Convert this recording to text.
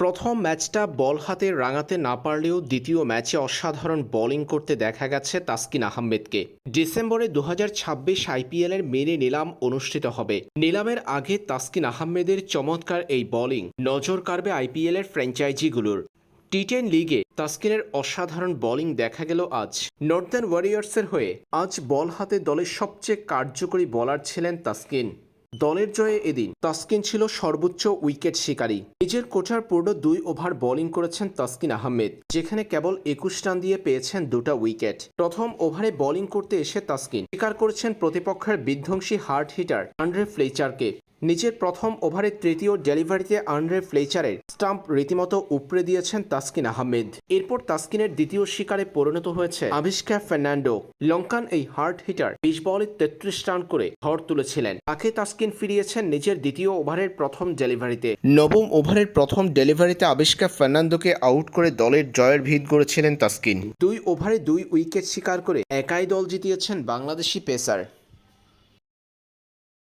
প্রথম ম্যাচটা বল হাতে রাঙাতে না পারলেও দ্বিতীয় ম্যাচে অসাধারণ বোলিং করতে দেখা গেছে তাসকিন আহমেদকে। ডিসেম্বরে দু হাজার ছাব্বিশ আইপিএলের মেনে নিলাম অনুষ্ঠিত হবে। নিলামের আগে তাসকিন আহমেদের চমৎকার এই বোলিং নজর কাড়বে আইপিএলের ফ্র্যাঞ্চাইজিগুলোর। টি টেন লিগে তাসকিনের অসাধারণ বোলিং দেখা গেল আজ। নর্দার্ন ওয়ারিয়ার্সের হয়ে আজ বল হাতে দলের সবচেয়ে কার্যকরী বোলার ছিলেন তাসকিন। দলের জয়ে এদিন তাসকিন ছিল সর্বোচ্চ উইকেট শিকারী। নিজের কোটার পূর্ণ দুই ওভার বোলিং করেছেন তাসকিন আহমেদ, যেখানে কেবল একুশ রান দিয়ে পেয়েছেন দুটা উইকেট। প্রথম ওভারে বোলিং করতে এসে তাসকিন শিকার করেছেন প্রতিপক্ষের বিধ্বংসী হার্ড হিটার আন্ড্রে ফ্লেচারকে নিজের প্রথম ওভারে তৃতীয় ডেলিভারিতে আন্ড্রে ফ্লেচারের স্টাম্প রীতিমতো উপড়ে দিয়েছেন তাসকিন আহমেদ। এরপর তাসকিনের দ্বিতীয় শিকারে পরিণত হয়েছে আবিষ্কা ফার্নান্ডো। লঙ্কান এই হার্ড হিটার বিশ বলে তেত্রিশ রান করে ঘর তুলেছিলেন। তাকে তাসকিন ফিরিয়েছেন নিজের দ্বিতীয় ওভারের প্রথম ডেলিভারিতে। নবম ওভারের প্রথম ডেলিভারিতে আবিষ্কা ফার্নান্দোকে আউট করে দলের জয়ের ভিত গড়েছিলেন তাসকিন। দুই ওভারে দুই উইকেট শিকার করে একাই দল জিতিয়েছেন বাংলাদেশি পেসার।